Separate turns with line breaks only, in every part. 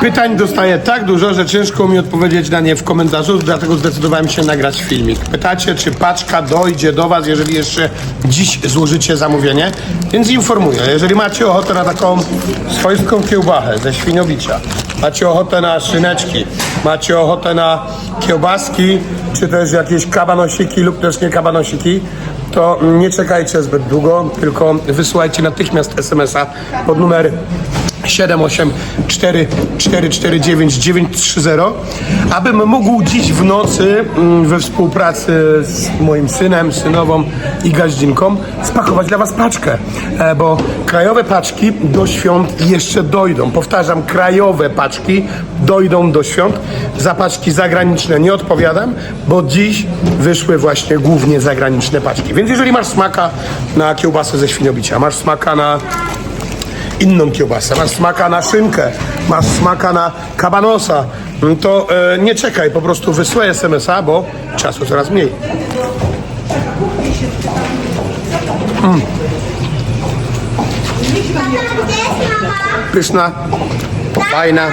Pytań dostaję tak dużo, że ciężko mi odpowiedzieć na nie w komentarzu, dlatego zdecydowałem się nagrać filmik. Pytacie, czy paczka dojdzie do Was, jeżeli jeszcze dziś złożycie zamówienie, więc informuję. Jeżeli macie ochotę na taką swojską kiełbachę ze świniowicia, macie ochotę na szyneczki, macie ochotę na kiełbaski, czy też jakieś kabanosiki lub też nie kabanosiki, to nie czekajcie zbyt długo, tylko wysyłajcie natychmiast SMS-a pod numer 784449930, abym mógł dziś w nocy mm, we współpracy z moim synem, synową i gaździnką spakować dla Was paczkę, E, bo krajowe paczki do świąt jeszcze dojdą. Powtarzam, krajowe paczki dojdą do świąt. Za paczki zagraniczne nie odpowiadam, bo dziś wyszły właśnie głównie zagraniczne paczki. Więc jeżeli masz smaka na kiełbasę ze świniobicia, masz smaka na inną kiełbasę, masz smaka na szynkę, masz smaka na kabanosa, mm, to e, nie czekaj, po prostu wysyłaj SMS-a, bo czasu coraz mniej. Mm. Pyszna, fajna,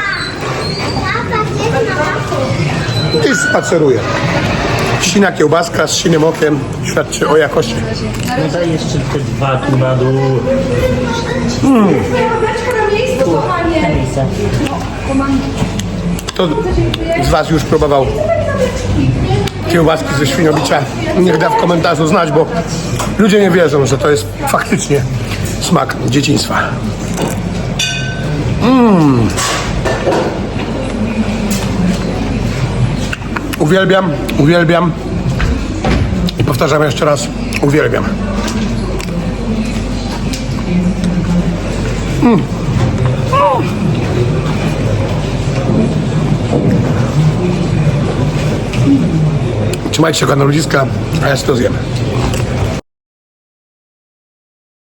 już spaceruję. Sina kiełbaska z sinem okiem świadczy o jakości.
No daj jeszcze te dwa tu na dół.
Kto z Was już próbował kiełbaski ze świniobicia? Niech da w komentarzu znać, bo ludzie nie wierzą, że to jest faktycznie smak dzieciństwa. Mm. Uwielbiam, uwielbiam i powtarzam jeszcze raz, uwielbiam. Trzymajcie się na ludziska, a ja się to zjem.